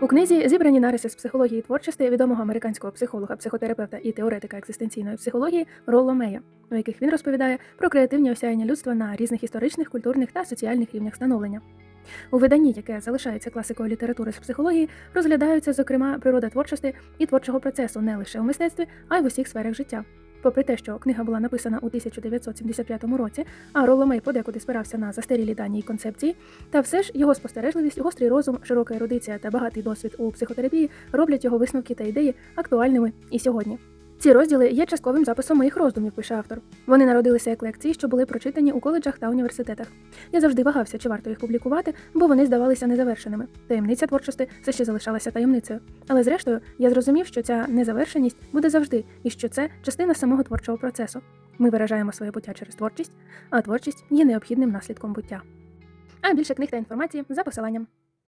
У книзі зібрані нариси з психології творчості відомого американського психолога, психотерапевта і теоретика екзистенційної психології Ролло Мея, у яких він розповідає про креативні осяяння людства на різних історичних, культурних та соціальних рівнях становлення. У виданні, яке залишається класикою літератури з психології, розглядаються, зокрема, природа творчості і творчого процесу не лише у мистецтві, а й в усіх сферах життя. Попри те, що книга була написана у 1975 році, а Роломей подекуди спирався на застарілі дані й концепції, та все ж його спостережливість, гострий розум, широка ерудиція та багатий досвід у психотерапії роблять його висновки та ідеї актуальними і сьогодні. Ці розділи є частковим записом моїх роздумів, пише автор. Вони народилися як лекції, що були прочитані у коледжах та університетах. Я завжди вагався, чи варто їх публікувати, бо вони здавалися незавершеними. Таємниця творчості все ще залишалася таємницею. Але зрештою я зрозумів, що ця незавершеність буде завжди, і що це частина самого творчого процесу. Ми виражаємо своє буття через творчість, а творчість є необхідним наслідком буття. А більше книг та інформації за посиланням.